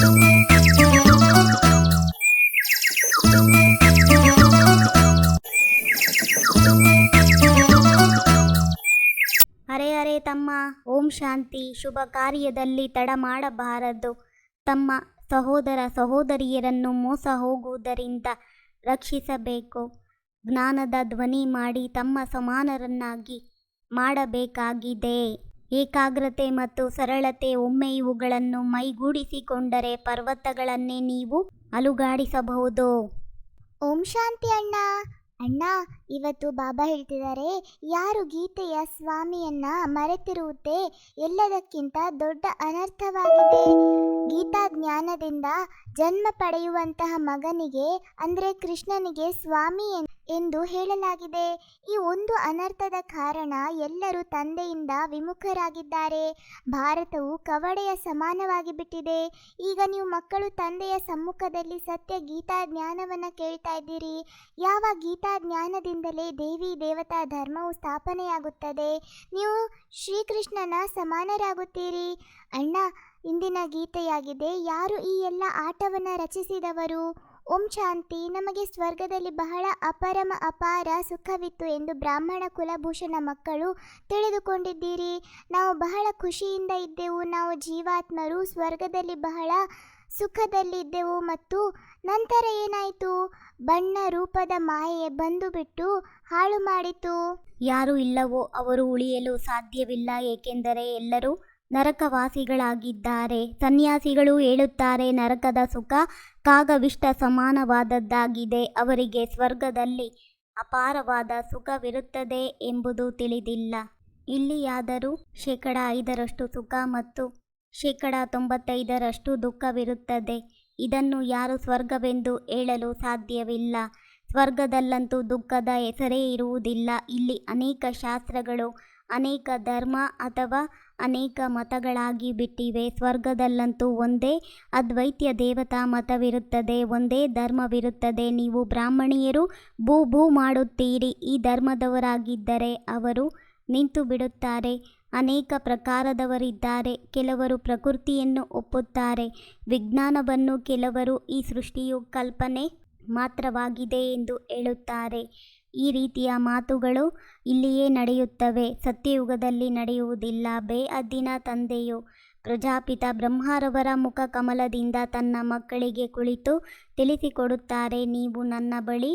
ಅರೆ ಅರೆ ತಮ್ಮ, ಓಂ ಶಾಂತಿ. ಶುಭ ಕಾರ್ಯದಲ್ಲಿ ತಡ ಮಾಡಬಾರದು. ತಮ್ಮ ಸಹೋದರ ಸಹೋದರಿಯರನ್ನು ಮೋಸ ಹೋಗುವುದರಿಂದ ರಕ್ಷಿಸಬೇಕು. ಜ್ಞಾನದ ಧ್ವನಿ ಮಾಡಿ ತಮ್ಮ ಸಮಾನರನ್ನಾಗಿ ಮಾಡಬೇಕಾಗಿದೆ. ಏಕಾಗ್ರತೆ ಮತ್ತು ಸರಳತೆ ಒಮ್ಮೆ ಇವುಗಳನ್ನು ಮೈಗೂಡಿಸಿಕೊಂಡರೆ ಪರ್ವತಗಳನ್ನೇ ನೀವು ಅಲುಗಾಡಿಸಬಹುದು. ಓಂ ಶಾಂತಿ ಅಣ್ಣ. ಅಣ್ಣ, ಇವತ್ತು ಬಾಬಾ ಹೇಳ್ತಿದ್ದಾರೆ, ಯಾರು ಗೀತೆಯ ಸ್ವಾಮಿಯನ್ನ ಮರೆತಿರುವುದೇ ಎಲ್ಲದಕ್ಕಿಂತ ದೊಡ್ಡ ಅನರ್ಥವಾಗಿದೆ. ಗೀತಾ ಜ್ಞಾನದಿಂದ ಜನ್ಮ ಪಡೆಯುವಂತಹ ಮಗನಿಗೆ, ಅಂದರೆ ಕೃಷ್ಣನಿಗೆ ಸ್ವಾಮಿ ಎಂದು ಹೇಳಲಾಗಿದೆ. ಈ ಒಂದು ಅನರ್ಥದ ಕಾರಣ ಎಲ್ಲರೂ ತಂದೆಯಿಂದ ವಿಮುಖರಾಗಿದ್ದಾರೆ. ಭಾರತವು ಕವಡೆಯ ಸಮಾನವಾಗಿ ಬಿಟ್ಟಿದೆ ಈಗ ನೀವು ಮಕ್ಕಳು ತಂದೆಯ ಸಮ್ಮುಖದಲ್ಲಿ ಸತ್ಯ ಗೀತಾ ಜ್ಞಾನವನ್ನು ಕೇಳ್ತಾ ಇದ್ದೀರಿ. ಯಾವ ಗೀತಾ ಜ್ಞಾನದಿಂದಲೇ ದೇವಿ ದೇವತಾ ಧರ್ಮವು ಸ್ಥಾಪನೆಯಾಗುತ್ತದೆ. ನೀವು ಶ್ರೀಕೃಷ್ಣನ ಸಮಾನರಾಗುತ್ತೀರಿ. ಅಣ್ಣ, ಇಂದಿನ ಗೀತೆಯಾಗಿದೆ, ಯಾರು ಈ ಎಲ್ಲ ಆಟವನ್ನು ರಚಿಸಿದವರು? ಓಂ ಶಾಂತಿ. ನಮಗೆ ಸ್ವರ್ಗದಲ್ಲಿ ಬಹಳ ಅಪರಮ, ಅಪಾರ ಸುಖವಿತ್ತು ಎಂದು ಬ್ರಾಹ್ಮಣ ಕುಲಭೂಷಣ ಮಕ್ಕಳು ತಿಳಿದುಕೊಂಡಿದ್ದೀರಿ. ನಾವು ಬಹಳ ಖುಷಿಯಿಂದ ಇದ್ದೆವು. ನಾವು ಜೀವಾತ್ಮರು, ಸ್ವರ್ಗದಲ್ಲಿ ಬಹಳ ಸುಖದಲ್ಲಿದ್ದೆವು ಮತ್ತು ನಂತರ ಏನಾಯಿತು? ಬಣ್ಣ ರೂಪದ ಮಾಯೆ ಬಂದು ಬಿಟ್ಟು ಹಾಳು ಮಾಡಿತು ಯಾರು ಇಲ್ಲವೋ, ಅವರು ಉಳಿಯಲು ಸಾಧ್ಯವಿಲ್ಲ, ಏಕೆಂದರೆ ಎಲ್ಲರೂ ನರಕವಾಸಿಗಳಾಗಿದ್ದಾರೆ. ಸನ್ಯಾಸಿಗಳು ಹೇಳುತ್ತಾರೆ, ನರಕದ ಸುಖ ಕಾಗವಿಷ್ಟ ಸಮಾನವಾದದ್ದಾಗಿದೆ. ಅವರಿಗೆ ಸ್ವರ್ಗದಲ್ಲಿ ಅಪಾರವಾದ ಸುಖವಿರುತ್ತದೆ ಎಂಬುದು ತಿಳಿದಿಲ್ಲ. ಇಲ್ಲಿಯಾದರೂ ಶೇಕಡ ಐದರಷ್ಟು ಸುಖ ಮತ್ತು ಶೇಕಡ ತೊಂಬತ್ತೈದರಷ್ಟು ದುಃಖವಿರುತ್ತದೆ. ಇದನ್ನು ಯಾರು ಸ್ವರ್ಗವೆಂದು ಹೇಳಲು ಸಾಧ್ಯವಿಲ್ಲ. ಸ್ವರ್ಗದಲ್ಲಂತೂ ದುಃಖದ ಹೆಸರೇ ಇರುವುದಿಲ್ಲ. ಇಲ್ಲಿ ಅನೇಕ ಶಾಸ್ತ್ರಗಳು, ಅನೇಕ ಧರ್ಮ ಅಥವಾ ಅನೇಕ ಮತಗಳಾಗಿ ಬಿಟ್ಟಿವೆ. ಸ್ವರ್ಗದಲ್ಲಂತೂ ಒಂದೇ ಅದ್ವೈತ್ಯ ದೇವತಾ ಮತವಿರುತ್ತದೆ, ಒಂದೇ ಧರ್ಮವಿರುತ್ತದೆ. ನೀವು ಬ್ರಾಹ್ಮಣಿಯರು ಭೂ ಭೂ ಮಾಡುತ್ತೀರಿ. ಈ ಧರ್ಮದವರಾಗಿದ್ದರೆ ಅವರು ನಿಂತು ಬಿಡುತ್ತಾರೆ. ಅನೇಕ ಪ್ರಕಾರದವರಿದ್ದಾರೆ. ಕೆಲವರು ಪ್ರಕೃತಿಯನ್ನು ಒಪ್ಪುತ್ತಾರೆ. ವಿಜ್ಞಾನವನ್ನು ಕೆಲವರು ಈ ಸೃಷ್ಟಿಯು ಕಲ್ಪನೆ ಮಾತ್ರವಾಗಿದೆ ಎಂದು ಹೇಳುತ್ತಾರೆ. ಈ ರೀತಿಯ ಮಾತುಗಳು ಇಲ್ಲಿಯೇ ನಡೆಯುತ್ತವೆ. ಸತ್ಯಯುಗದಲ್ಲಿ ನಡೆಯುವುದಿಲ್ಲ. ಬೇ ಬೇಅದ್ದಿನ ತಂದೆಯು ಪ್ರಜಾಪಿತ ಬ್ರಹ್ಮರವರ ಮುಖ ಕಮಲದಿಂದ ತನ್ನ ಮಕ್ಕಳಿಗೆ ಕುಳಿತು ತಿಳಿಸಿಕೊಡುತ್ತಾರೆ, ನೀವು ನನ್ನ ಬಳಿ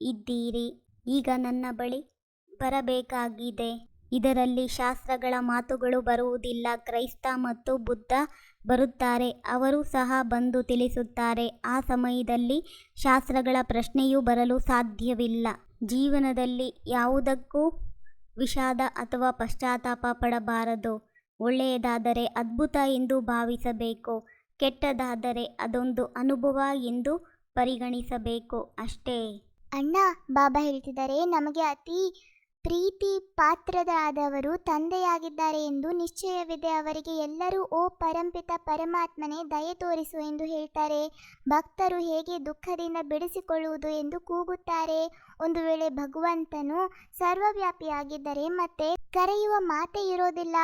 ಇದ್ದೀರಿ. ಈಗ ನನ್ನ ಬಳಿ ಬರಬೇಕಾಗಿದೆ. ಇದರಲ್ಲಿ ಶಾಸ್ತ್ರಗಳ ಮಾತುಗಳು ಬರುವುದಿಲ್ಲ. ಕ್ರೈಸ್ತ ಮತ್ತು ಬುದ್ಧ ಬರುತ್ತಾರೆ. ಅವರು ಸಹ ಬಂದು ತಿಳಿಸುತ್ತಾರೆ. ಆ ಸಮಯದಲ್ಲಿ ಶಾಸ್ತ್ರಗಳ ಪ್ರಶ್ನೆಯೂ ಬರಲು ಸಾಧ್ಯವಿಲ್ಲ. ಜೀವನದಲ್ಲಿ ಯಾವುದಕ್ಕೂ ವಿಷಾದ ಅಥವಾ ಪಶ್ಚಾತ್ತಾಪ ಪಡಬಾರದು. ಒಳ್ಳೆಯದಾದರೆ ಅದ್ಭುತ ಎಂದು ಭಾವಿಸಬೇಕು. ಕೆಟ್ಟದಾದರೆ ಅದೊಂದು ಅನುಭವ ಎಂದು ಪರಿಗಣಿಸಬೇಕು ಅಷ್ಟೇ. ಅಣ್ಣ, ಬಾಬಾ ಹೇಳ್ತಿದ್ದಾರೆ, ನಮಗೆ ಅತಿ ಪ್ರೀತಿ ಪಾತ್ರರಾದವರು ತಂದೆಯಾಗಿದ್ದಾರೆ ಎಂದು ನಿಶ್ಚಯವಿದೆ. ಅವರಿಗೆ ಎಲ್ಲರೂ, ಓ ಪರಂಪಿತ ಪರಮಾತ್ಮನೇ, ದಯೆ ತೋರಿಸು ಎಂದು ಹೇಳ್ತಾರೆ. ಭಕ್ತರು ಹೇಗೆ ದುಃಖದಿಂದ ಬಿಡಿಸಿಕೊಳ್ಳುವುದು ಎಂದು ಕೂಗುತ್ತಾರೆ. ಒಂದು ವೇಳೆ ಭಗವಂತನು ಸರ್ವವ್ಯಾಪಿಯಾಗಿದ್ದರೆ ಮತ್ತೆ ಕರೆಯುವ ಮಾತೇ ಇರೋದಿಲ್ಲ.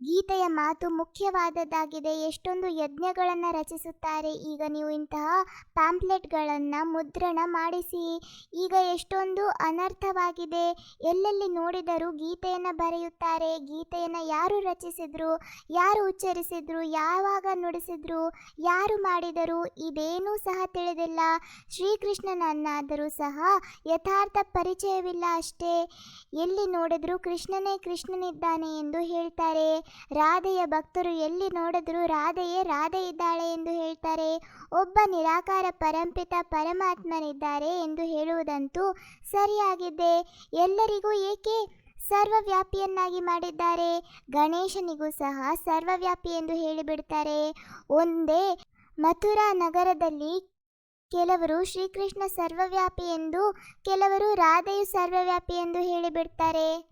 ಗೀತೆಯ ಮಾತು ಮುಖ್ಯವಾದದ್ದಾಗಿದೆ. ಎಷ್ಟೊಂದು ಯಜ್ಞಗಳನ್ನು ರಚಿಸುತ್ತಾರೆ. ಈಗ ನೀವು ಇಂತಹ ಪ್ಯಾಂಪ್ಲೆಟ್ಗಳನ್ನು ಮುದ್ರಣ ಮಾಡಿಸಿ, ಈಗ ಎಷ್ಟೊಂದು ಅನರ್ಥವಾಗಿದೆ. ಎಲ್ಲೆಲ್ಲಿ ನೋಡಿದರೂ ಗೀತೆಯನ್ನು ಬರೆಯುತ್ತಾರೆ. ಗೀತೆಯನ್ನು ಯಾರು ರಚಿಸಿದ್ರು, ಯಾರು ಉಚ್ಚರಿಸಿದ್ರು, ಯಾವಾಗ ನುಡಿಸಿದ್ರು, ಯಾರು ಮಾಡಿದರು, ಇದೇನೂ ಸಹ ತಿಳಿದಿಲ್ಲ. ಶ್ರೀಕೃಷ್ಣನನ್ನಾದರೂ ಸಹ ಯಥಾರ್ಥ ಪರಿಚಯವಿಲ್ಲ ಅಷ್ಟೇ. ಎಲ್ಲಿ ನೋಡಿದರೂ ಕೃಷ್ಣನೇ ಕೃಷ್ಣನಿದ್ದಾನೆ ಎಂದು ಹೇಳ್ತಾರೆ. ರಾಧೆಯ ಭಕ್ತರು ಎಲ್ಲಿ ನೋಡಿದರೂ ರಾಧೆಯೇ ರಾಧೆ ಇದ್ದಾಳೆ ಎಂದು ಹೇಳ್ತಾರೆ. ಒಬ್ಬ ನಿರಾಕಾರ ಪರಂಪಿತ ಪರಮಾತ್ಮನಿದ್ದಾರೆ ಎಂದು ಹೇಳುವುದಂತೂ ಸರಿಯಾಗಿದೆ. ಎಲ್ಲರಿಗೂ ಏಕೆ ಸರ್ವವ್ಯಾಪಿಯನ್ನಾಗಿ ಮಾಡಿದ್ದಾರೆ? ಗಣೇಶನಿಗೂ ಸಹ ಸರ್ವವ್ಯಾಪಿ ಎಂದು ಹೇಳಿಬಿಡ್ತಾರೆ. ಒಂದೇ ಮಥುರಾ ನಗರದಲ್ಲಿ ಕೆಲವರು ಶ್ರೀಕೃಷ್ಣ ಸರ್ವವ್ಯಾಪಿ ಎಂದು, ಕೆಲವರು ರಾಧೆಯು ಸರ್ವವ್ಯಾಪಿ ಎಂದು ಹೇಳಿಬಿಡ್ತಾರೆ.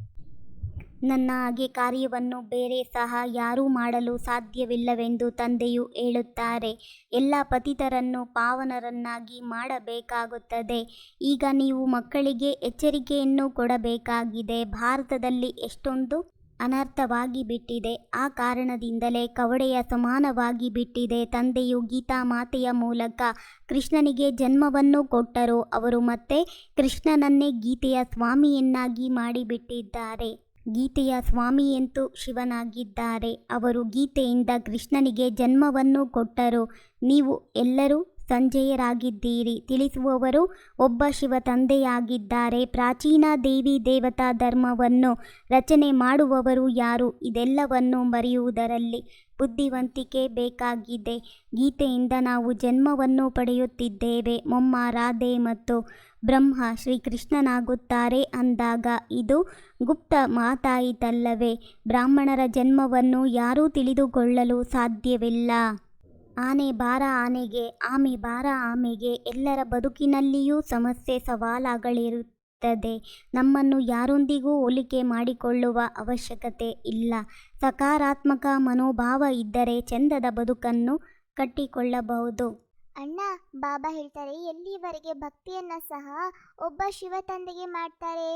ನನ್ನ ಹಾಗೆ ಕಾರ್ಯವನ್ನು ಬೇರೆ ಸಹ ಯಾರೂ ಮಾಡಲು ಸಾಧ್ಯವಿಲ್ಲವೆಂದು ತಂದೆಯು ಹೇಳುತ್ತಾರೆ. ಎಲ್ಲ ಪತಿತರನ್ನು ಪಾವನರನ್ನಾಗಿ ಮಾಡಬೇಕಾಗುತ್ತದೆ. ಈಗ ನೀವು ಮಕ್ಕಳಿಗೆ ಎಚ್ಚರಿಕೆಯನ್ನು ಕೊಡಬೇಕಾಗಿದೆ. ಭಾರತದಲ್ಲಿ ಎಷ್ಟೊಂದು ಅನರ್ಥವಾಗಿ ಬಿಟ್ಟಿದೆ. ಆ ಕಾರಣದಿಂದಲೇ ಕವಡೆಯ ಸಮಾನವಾಗಿ ಬಿಟ್ಟಿದೆ. ತಂದೆಯು ಗೀತಾ ಮಾತೆಯ ಮೂಲಕ ಕೃಷ್ಣನಿಗೆ ಜನ್ಮವನ್ನು ಕೊಟ್ಟರು. ಅವರು ಮತ್ತೆ ಕೃಷ್ಣನನ್ನೇ ಗೀತೆಯ ಸ್ವಾಮಿಯನ್ನಾಗಿ ಮಾಡಿಬಿಟ್ಟಿದ್ದಾರೆ. ಗೀತೆಯ ಸ್ವಾಮಿಯಂತೂ ಶಿವನಾಗಿದ್ದಾರೆ. ಅವರು ಗೀತೆಯಿಂದ ಕೃಷ್ಣನಿಗೆ ಜನ್ಮವನ್ನು ಕೊಟ್ಟರು. ನೀವು ಎಲ್ಲರೂ ಸಂಜೆಯರಾಗಿದ್ದೀರಿ. ತಿಳಿಸುವವರು ಒಬ್ಬ ಶಿವ ತಂದೆಯಾಗಿದ್ದಾರೆ ಪ್ರಾಚೀನ ದೇವಿ ದೇವತಾ ಧರ್ಮವನ್ನು ರಚನೆ ಮಾಡುವವರು ಯಾರು? ಇದೆಲ್ಲವನ್ನು ಮರೆಯುವುದರಲ್ಲಿ ಬುದ್ಧಿವಂತಿಕೆ ಬೇಕಾಗಿದೆ. ಗೀತೆಯಿಂದ ನಾವು ಜನ್ಮವನ್ನು ಪಡೆಯುತ್ತಿದ್ದೇವೆ. ಮೊಮ್ಮ, ರಾಧೆ ಮತ್ತು ಬ್ರಹ್ಮ ಶ್ರೀಕೃಷ್ಣನಾಗುತ್ತಾರೆ ಅಂದಾಗ ಇದು ಗುಪ್ತ ಮಾತಾಯಿತಲ್ಲವೇ? ಬ್ರಾಹ್ಮಣರ ಜನ್ಮವನ್ನು ಯಾರೂ ತಿಳಿದುಕೊಳ್ಳಲು ಸಾಧ್ಯವಿಲ್ಲ. ಆನೆ ಬಾರ ಆನೆಗೆ, ಆಮೆ ಬಾರ ಆಮೆಗೆ ಎಲ್ಲರ ಬದುಕಿನಲ್ಲಿಯೂ ಸಮಸ್ಯೆ ಸವಾಲಾಗಲಿರುತ್ತದೆ. ನಮ್ಮನ್ನು ಯಾರೊಂದಿಗೂ ಹೋಲಿಕೆ ಮಾಡಿಕೊಳ್ಳುವ ಅವಶ್ಯಕತೆ ಇಲ್ಲ. ಸಕಾರಾತ್ಮಕ ಮನೋಭಾವ ಇದ್ದರೆ ಚೆಂದದ ಬದುಕನ್ನು ಕಟ್ಟಿಕೊಳ್ಳಬಹುದು. ಅಣ್ಣ, ಬಾಬಾ ಹೇಳ್ತಾರೆ ಎಲ್ಲಿವರೆಗೆ ಭಕ್ತಿಯನ್ನ ಸಹ ಒಬ್ಬ ಶಿವ ತಂದೆಗೆ ಮಾಡ್ತಾರೆ?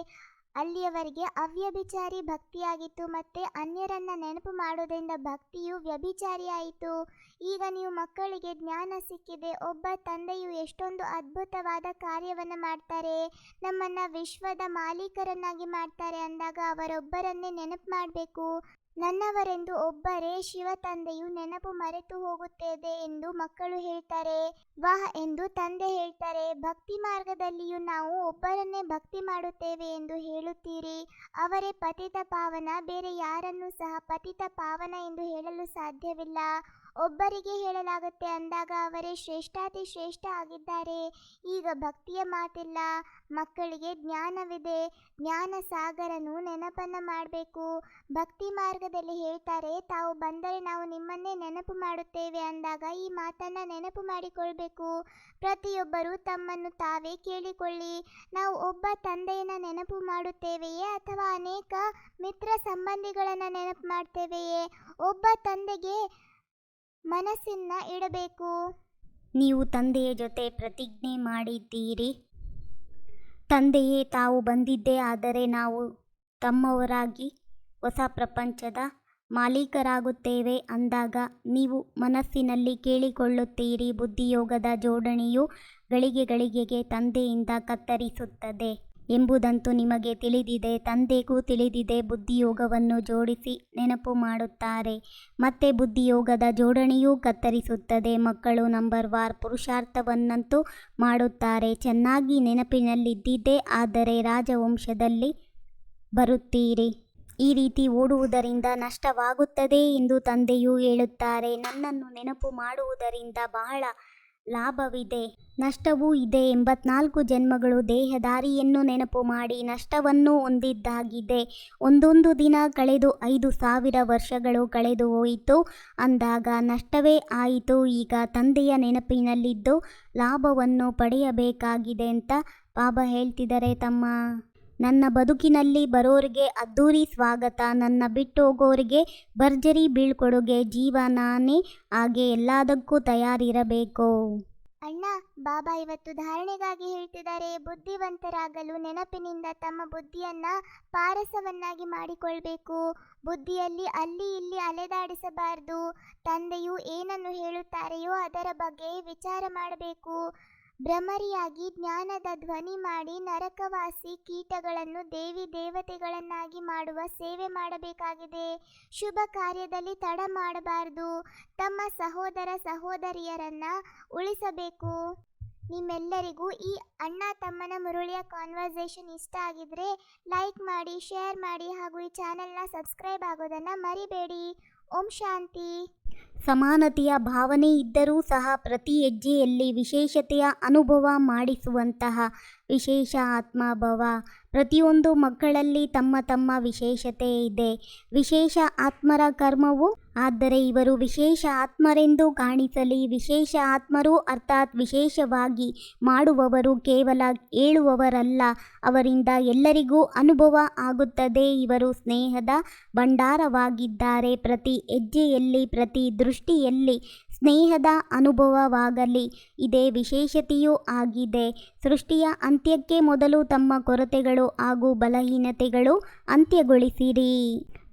ಅಲ್ಲಿಯವರೆಗೆ ಅವ್ಯಭಿಚಾರಿ ಭಕ್ತಿಯಾಗಿತ್ತು ಮತ್ತೆ ಅನ್ಯರನ್ನ ನೆನಪು ಮಾಡೋದ್ರಿಂದ ಭಕ್ತಿಯು ವ್ಯಭಿಚಾರಿಯಾಯಿತು ಈಗ ನೀವು ಮಕ್ಕಳಿಗೆ ಜ್ಞಾನ ಸಿಕ್ಕಿದೆ, ಒಬ್ಬ ತಂದೆಯು ಎಷ್ಟೊಂದು ಅದ್ಭುತವಾದ ಕಾರ್ಯವನ್ನು ಮಾಡ್ತಾರೆ, ನಮ್ಮನ್ನ ವಿಶ್ವದ ಮಾಲೀಕರನ್ನಾಗಿ ಮಾಡ್ತಾರೆ ಅಂದಾಗ ಅವರೊಬ್ಬರನ್ನೇ ನೆನಪು ಮಾಡಬೇಕು. ನನ್ನವರೆಂದು ಒಬ್ಬರೇ ಶಿವ ತಂದೆಯು ನೆನಪು ಮರೆತು ಹೋಗುತ್ತದೆ ಎಂದು ಮಕ್ಕಳು ಹೇಳ್ತಾರೆ. ವಾಹ್ ಎಂದು ತಂದೆ ಹೇಳ್ತಾರೆ. ಭಕ್ತಿ ಮಾರ್ಗದಲ್ಲಿಯೂ ನಾವು ಒಬ್ಬರನ್ನೇ ಭಕ್ತಿ ಮಾಡುತ್ತೇವೆ ಎಂದು ಹೇಳುತ್ತೀರಿ. ಅವರೇ ಪತಿತ ಪಾವನ, ಬೇರೆ ಯಾರನ್ನೂ ಸಹ ಪತಿತ ಪಾವನ ಎಂದು ಹೇಳಲು ಸಾಧ್ಯವಿಲ್ಲ. ಒಬ್ಬರಿಗೆ ಹೇಳಲಾಗುತ್ತೆ. ಅಂದಾಗ ಅವರೇ ಶ್ರೇಷ್ಠಾತಿ ಶ್ರೇಷ್ಠ ಆಗಿದ್ದಾರೆ. ಈಗ ಭಕ್ತಿಯ ಮಾತಿಲ್ಲ. ಮಕ್ಕಳಿಗೆ ಜ್ಞಾನವಿದೆ. ಜ್ಞಾನ ಸಾಗರನು ನೆನಪನ್ನು ಮಾಡಬೇಕು. ಭಕ್ತಿ ಮಾರ್ಗದಲ್ಲಿ ಹೇಳ್ತಾರೆ, ತಾವು ಬಂದರೆ ನಾವು ನಿಮ್ಮನ್ನೇ ನೆನಪು ಮಾಡುತ್ತೇವೆ ಅಂದಾಗ ಈ ಮಾತನ್ನು ನೆನಪು ಮಾಡಿಕೊಳ್ಬೇಕು. ಪ್ರತಿಯೊಬ್ಬರು ತಮ್ಮನ್ನು ತಾವೇ ಕೇಳಿಕೊಳ್ಳಿ. ನಾವು ಒಬ್ಬ ತಂದೆಯನ್ನು ನೆನಪು ಮಾಡುತ್ತೇವೆಯೇ ಅಥವಾ ಅನೇಕ ಮಿತ್ರ ಸಂಬಂಧಿಗಳನ್ನು ನೆನಪು ಮಾಡ್ತೇವೆಯೇ? ಒಬ್ಬ ತಂದೆಗೆ ಮನಸ್ಸನ್ನ ಇಡಬೇಕು. ನೀವು ತಂದೆಯ ಜೊತೆ ಪ್ರತಿಜ್ಞೆ ಮಾಡಿದ್ದೀರಿ. ತಂದೆಯೇ, ತಾವು ಬಂದಿದ್ದೇ ಆದರೆ ನಾವು ತಮ್ಮವರಾಗಿ ಹೊಸ ಪ್ರಪಂಚದ ಮಾಲೀಕರಾಗುತ್ತೇವೆ ಅಂದಾಗ ನೀವು ಮನಸ್ಸಿನಲ್ಲಿ ಕೇಳಿಕೊಳ್ಳುತ್ತೀರಿ. ಬುದ್ಧಿಯೋಗದ ಜೋಡಣೆಯು ಗಳಿಗೆ ಗಳಿಗೆಗೆ ತಂದೆಯಿಂದ ಕತ್ತರಿಸುತ್ತದೆ. ಎಂಬುದಂತೂ ನಿಮಗೆ ತಿಳಿದಿದೆ, ತಂದೆಗೂ ತಿಳಿದಿದೆ, ಬುದ್ಧಿಯೋಗವನ್ನು ಜೋಡಿಸಿ ನೆನಪು ಮಾಡುತ್ತಾರೆ. ಮತ್ತೆ ಬುದ್ಧಿಯೋಗದ ಜೋಡಣೆಯೂ ಕತ್ತರಿಸುತ್ತದೆ. ಮಕ್ಕಳು ನಂಬರ್ ವಾರ್ ಪುರುಷಾರ್ಥವನ್ನಂತೂ ಮಾಡುತ್ತಾರೆ. ಚೆನ್ನಾಗಿ ನೆನಪಿನಲ್ಲಿದ್ದಿದ್ದೇ, ಆದರೆ ರಾಜವಂಶದಲ್ಲಿ ಬರುತ್ತೀರಿ. ಈ ರೀತಿ ಓಡುವುದರಿಂದ ನಷ್ಟವಾಗುತ್ತದೆ ಎಂದು ತಂದೆಯು ಹೇಳುತ್ತಾರೆ. ನನ್ನನ್ನು ನೆನಪು ಮಾಡುವುದರಿಂದ ಬಹಳ ಲಾಭವಿದೆ. ನಷ್ಟವೂ ಇದೆ. ಎಂಬತ್ನಾಲ್ಕು ಜನ್ಮಗಳು ದೇಹದಾರಿಯನ್ನು ನೆನಪು ಮಾಡಿ ನಷ್ಟವನ್ನು ಹೊಂದಿದ್ದಾಗಿದೆ. ಒಂದೊಂದು ದಿನ ಕಳೆದು ಐದು ಸಾವಿರ ವರ್ಷಗಳು ಕಳೆದು ಹೋಯಿತು. ಅಂದಾಗ ನಷ್ಟವೇ ಆಯಿತು. ಈಗ ತಂದೆಯ ನೆನಪಿನಲ್ಲಿದ್ದು ಲಾಭವನ್ನು ಪಡೆಯಬೇಕಾಗಿದೆ ಅಂತ ಬಾಬಾ ಹೇಳ್ತಿದ್ದಾರೆ ತಮ್ಮ ನನ್ನ ಬದುಕಿನಲ್ಲಿ ಬರೋರಿಗೆ ಅದ್ದೂರಿ ಸ್ವಾಗತ, ನನ್ನ ಬಿಟ್ಟು ಹೋಗೋರಿಗೆ ಭರ್ಜರಿ ಬೀಳ್ಕೊಡುಗೆ ಜೀವನಾನೇ ಹಾಗೆ ಎಲ್ಲದಕ್ಕೂ ತಯಾರಿರಬೇಕು. ಅಣ್ಣ, ಬಾಬಾ ಇವತ್ತು ಧಾರಣೆಗಾಗಿ ಹೇಳ್ತಿದ್ದಾರೆ, ಬುದ್ಧಿವಂತರಾಗಲು ನೆನಪಿನಿಂದ ತಮ್ಮ ಬುದ್ಧಿಯನ್ನ ಪಾರಸವನ್ನಾಗಿ ಮಾಡಿಕೊಳ್ಬೇಕು. ಬುದ್ಧಿಯಲ್ಲಿ ಅಲ್ಲಿ ಇಲ್ಲಿ ಅಲೆದಾಡಿಸಬಾರದು, ತಂದೆಯು ಏನನ್ನು ಹೇಳುತ್ತಾರೆಯೋ ಅದರ ಬಗ್ಗೆ ವಿಚಾರ ಮಾಡಬೇಕು. ಭ್ರಮರಿಯಾಗಿ ಜ್ಞಾನದ ಧ್ವನಿ ಮಾಡಿ ನರಕವಾಸಿ ಕೀಟಗಳನ್ನು ದೇವಿ ದೇವತೆಗಳನ್ನಾಗಿ ಮಾಡುವ ಸೇವೆ ಮಾಡಬೇಕಾಗಿದೆ. ಶುಭ ಕಾರ್ಯದಲ್ಲಿ ತಡ ಮಾಡಬಾರದು. ತಮ್ಮ ಸಹೋದರ ಸಹೋದರಿಯರನ್ನ ಉಳಿಸಬೇಕು. ನಿಮ್ಮೆಲ್ಲರಿಗೂ ಈ ಅಣ್ಣ ತಮ್ಮನ ಮುರುಳಿಯ ಕಾನ್ವರ್ಸೇಷನ್ ಇಷ್ಟ ಆಗಿದ್ರೆ ಲೈಕ್ ಮಾಡಿ ಶೇರ್ ಮಾಡಿ ಹಾಗೂ ಈ ಚಾನೆಲ್ನ ಸಬ್ಸ್ಕ್ರೈಬ್ ಆಗೋದನ್ನು ಮರಿಬೇಡಿ. ಓಂ ಶಾಂತಿ. ಸಮಾನತೆಯ ಭಾವನೆ ಇದ್ದರೂ ಸಹ ಪ್ರತಿ ಹೆಜ್ಜೆಯಲ್ಲಿ ವಿಶೇಷತೆಯ ಅನುಭವ ಮಾಡಿಸುವಂತಹ ವಿಶೇಷ ಆತ್ಮಭವ. ಪ್ರತಿಯೊಂದು ಮಕ್ಕಳಲ್ಲಿ ತಮ್ಮ ತಮ್ಮ ವಿಶೇಷತೆ ಇದೆ. ವಿಶೇಷ ಆತ್ಮರ ಕರ್ಮವು ಆದರೆ ಇವರು ವಿಶೇಷ ಆತ್ಮರೆಂದು ಕಾಣಿಸಲಿ, ವಿಶೇಷ ಆತ್ಮರು ಅರ್ಥಾತ್ ವಿಶೇಷವಾಗಿ ಮಾಡುವವರು ಕೇವಲ ಹೇಳುವವರಲ್ಲ ಅವರಿಂದ ಎಲ್ಲರಿಗೂ ಅನುಭವ ಆಗುತ್ತದೆ. ಇವರು ಸ್ನೇಹದ ಭಂಡಾರವಾಗಿದ್ದಾರೆ. ಪ್ರತಿ ಹೆಜ್ಜೆಯಲ್ಲಿ, ಪ್ರತಿ ದೃಷ್ಟಿಯಲ್ಲಿ ಸ್ನೇಹದ ಅನುಭವವಾಗಲಿ. ಇದೇ ವಿಶೇಷತೆಯೂ ಆಗಿದೆ. ಸೃಷ್ಟಿಯ ಅಂತ್ಯಕ್ಕೆ ಮೊದಲು ತಮ್ಮ ಕೊರತೆಗಳು ಹಾಗೂ ಬಲಹೀನತೆಗಳು ಅಂತ್ಯಗೊಳಿಸಿರಿ.